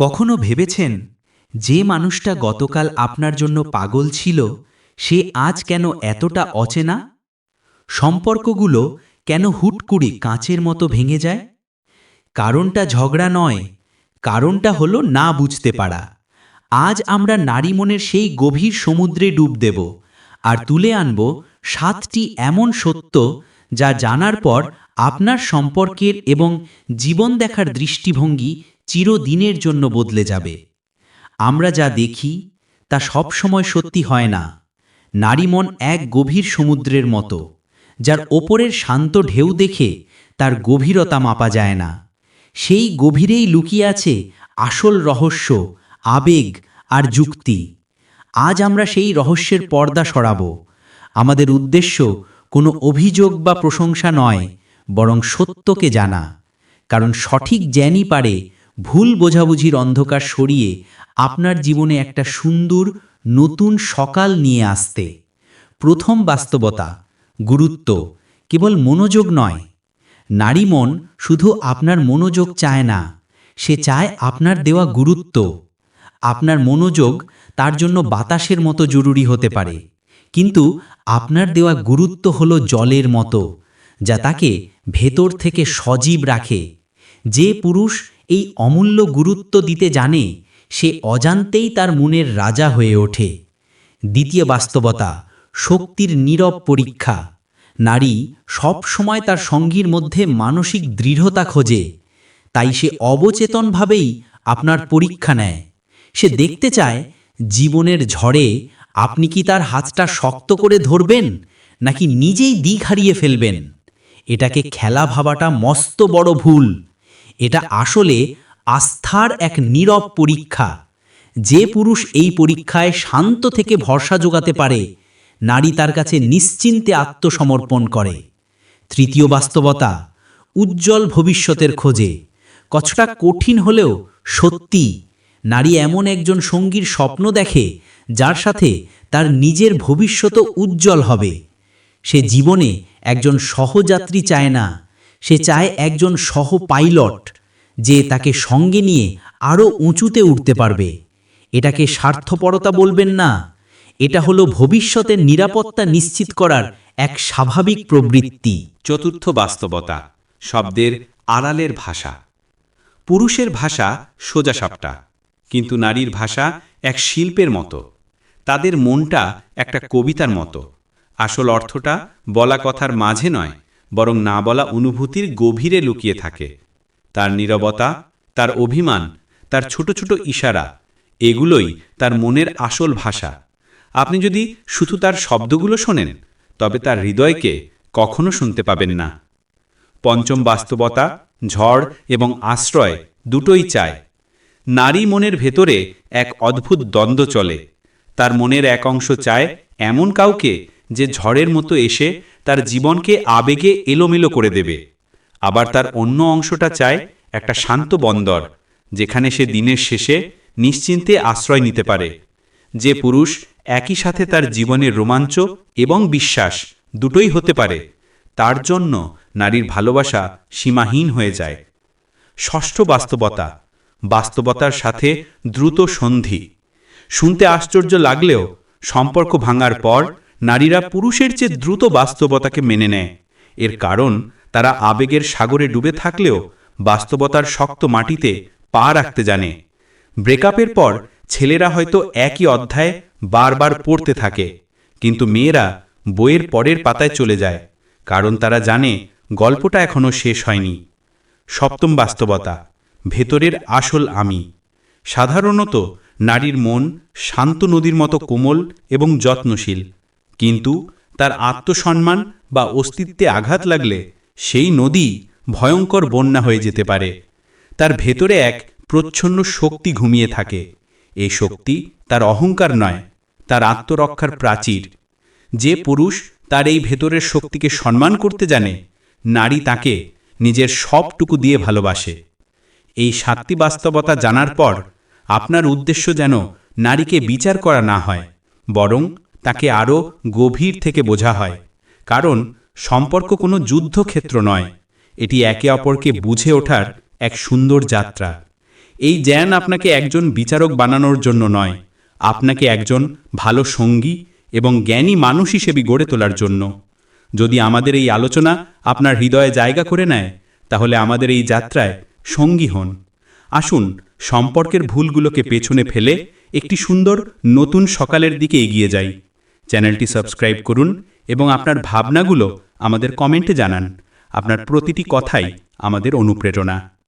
কখনো ভেবেছেন যে মানুষটা গতকাল আপনার জন্য পাগল ছিল, সে আজ কেন এতটা অচেনা? সম্পর্কগুলো কেন হুট করে কাঁচের মতো ভেঙে যায়? কারণটা ঝগড়া নয়, কারণটা হলো না বুঝতে পারা। আজ আমরা নারী মনের সেই গভীর সমুদ্রে ডুব দেব আর তুলে আনব সাতটি এমন সত্য যা জানার পর আপনার সম্পর্কের এবং জীবন দেখার দৃষ্টিভঙ্গি চিরদিনের জন্য বদলে যাবে। আমরা যা দেখি, তা সব সময় সত্যি হয় না। নারী মন এক গভীর সমুদ্রের মতো, যার ওপরের শান্ত ঢেউ দেখে তার গভীরতা মাপা যায় না। সেই গভীরেই লুকিয়ে আছে আসল রহস্য, আবেগ আর যুক্তি। আজ আমরা সেই রহস্যের পর্দা সরাব। আমাদের উদ্দেশ্য কোনো অভিযোগ বা প্রশংসা নয়, বরং সত্যকে জানা। কারণ সঠিক জ্ঞানই পারে ভুল বোঝাবুঝির অন্ধকার সরিয়ে আপনার জীবনে একটা সুন্দর, নতুন সকাল নিয়ে আসতে। প্রথম বাস্তবতা, গুরুত্ব, কেবল মনোযোগ নয়। নারী মন শুধু আপনার মনোযোগ চায় না, সে চায় আপনার দেওয়া গুরুত্ব। আপনার মনোযোগ তার জন্য বাতাসের মতো জরুরি হতে পারে। কিন্তু আপনার দেওয়া গুরুত্ব হলো জলের মতো, যা তাকে ভেতর থেকে সজীব রাখে। যে পুরুষ এই অমূল্য গুরুত্ব দিতে জানে, সে অজান্তেই তার মনের রাজা হয়ে ওঠে। দ্বিতীয় বাস্তবতা, শক্তির নীরব পরীক্ষা। নারী সব সময় তার সঙ্গীর মধ্যে মানসিক দৃঢ়তা খোঁজে। তাই সে অবচেতনভাবেই আপনার পরীক্ষা নেয়। সে দেখতে চায়, জীবনের ঝড়ে আপনি কি তার হাতটা শক্ত করে ধরবেন, নাকি নিজেই দিক হারিয়ে ফেলবেন? এটাকে খেলা ভাবাটা মস্ত বড় ভুল। এটা আসলে আস্থার এক নীরব পরীক্ষা। যে পুরুষ এই পরীক্ষায় শান্ত থেকে ভরসা যোগাতে পারে, নারী তার কাছে নিশ্চিন্তে আত্মসমর্পণ করে। তৃতীয় বাস্তবতা, উজ্জ্বল ভবিষ্যতের খোঁজে। কতটা কঠিন হলেও সত্যি, নারী এমন একজন সঙ্গীর স্বপ্ন দেখে, যার সাথে তার নিজের ভবিষ্যৎ উজ্জ্বল হবে। সে জীবনে একজন সহযাত্রী চায় না সে চায় একজন সহ পাইলট যে তাকে সঙ্গে নিয়ে আরও উঁচুতে উঠতে পারবে। এটাকে স্বার্থপরতা বলবেন না। এটা হলো ভবিষ্যতের নিরাপত্তা নিশ্চিত করার এক স্বাভাবিক প্রবৃত্তি। চতুর্থ বাস্তবতা শব্দের আড়ালের ভাষা। পুরুষের ভাষা সোজাসাপটা কিন্তু নারীর ভাষা এক শিল্পের মতো। তাদের মনটা একটা কবিতার মতো। আসল অর্থটা বলা কথার মাঝে নয় বরং না বলা অনুভূতির গভীরে লুকিয়ে থাকে। তার নীরবতা, তার অভিমান, তার ছোট ছোট ইশারা, এগুলোই তার মনের আসল ভাষা। আপনি যদি শুধু তার শব্দগুলো শোনেন, তবে তার হৃদয়কে কখনো শুনতে পাবেন না। পঞ্চম বাস্তবতা, ঝড় এবং আশ্রয় দুটোই চায়। নারী মনের ভেতরে এক অদ্ভুত দ্বন্দ্ব চলে। তার মনের এক অংশ চায় এমন কাউকে যে ঝড়ের মতো এসে তার জীবনকে আবেগে এলোমেলো করে দেবে। আবার তার অন্য অংশটা চায় একটা শান্ত বন্দর যেখানে সে দিনের শেষে নিশ্চিন্তে আশ্রয় নিতে পারে। যে পুরুষ একই সাথে তার জীবনের রোমাঞ্চ এবং বিশ্বাস দুটোই হতে পারে। তার জন্য নারীর ভালোবাসা সীমাহীন হয়ে যায়। ষষ্ঠ বাস্তবতা। বাস্তবতার সাথে দ্রুত সন্ধি। শুনতে আশ্চর্য লাগলেও সম্পর্ক ভাঙার পর নারীরা পুরুষের চেয়ে দ্রুত বাস্তবতাকে মেনে নেয়। এর কারণ, তারা আবেগের সাগরে ডুবে থাকলেও বাস্তবতার শক্ত মাটিতে পা রাখতে জানে। ব্রেকআপের পর ছেলেরা হয়তো একই অধ্যায় বারবার পড়তে থাকে, কিন্তু মেয়েরা বইয়ের পরের পাতায় চলে যায়, কারণ তারা জানে গল্পটা এখনও শেষ হয়নি। সপ্তম বাস্তবতা, ভেতরের আসল আমি। সাধারণত নারীর মন শান্ত নদীর মতো কোমল এবং যত্নশীল। কিন্তু তার আত্মসম্মান বা অস্তিত্বে আঘাত লাগলে সেই নদী ভয়ঙ্কর বন্যা হয়ে যেতে পারে। তার ভেতরে এক প্রচ্ছন্ন শক্তি ঘুমিয়ে থাকে। এই শক্তি তার অহংকার নয়, তার আত্মরক্ষার প্রাচীর। যে পুরুষ তার এই ভেতরের শক্তিকে সম্মান করতে জানে, নারী তাকে নিজের সবটুকু দিয়ে ভালোবাসে। এই সাতটি বাস্তবতা জানার পর আপনার উদ্দেশ্য যেন নারীকে বিচার করা না হয়, বরং তাকে আরও গভীর থেকে বোঝা হয়। কারণ সম্পর্ক কোনো যুদ্ধক্ষেত্র নয়। এটি একে অপরকে বুঝে ওঠার এক সুন্দর যাত্রা। এই জ্ঞান আপনাকে একজন বিচারক বানানোর জন্য নয়। আপনাকে একজন ভালো সঙ্গী এবং জ্ঞানী মানুষ হিসেবে গড়ে তোলার জন্য। যদি আমাদের এই আলোচনা আপনার হৃদয়ে জায়গা করে নেয়, তাহলে আমাদের এই যাত্রায় সঙ্গী হন। আসুন সম্পর্কের ভুলগুলোকে পেছনে ফেলে একটি সুন্দর নতুন সকালের দিকে এগিয়ে যাই। চ্যানেলটি সাবস্ক্রাইব করুন এবং আপনার ভাবনাগুলো আমাদের কমেন্টে জানান। আপনার প্রতিটি কথাই আমাদের অনুপ্রেরণা।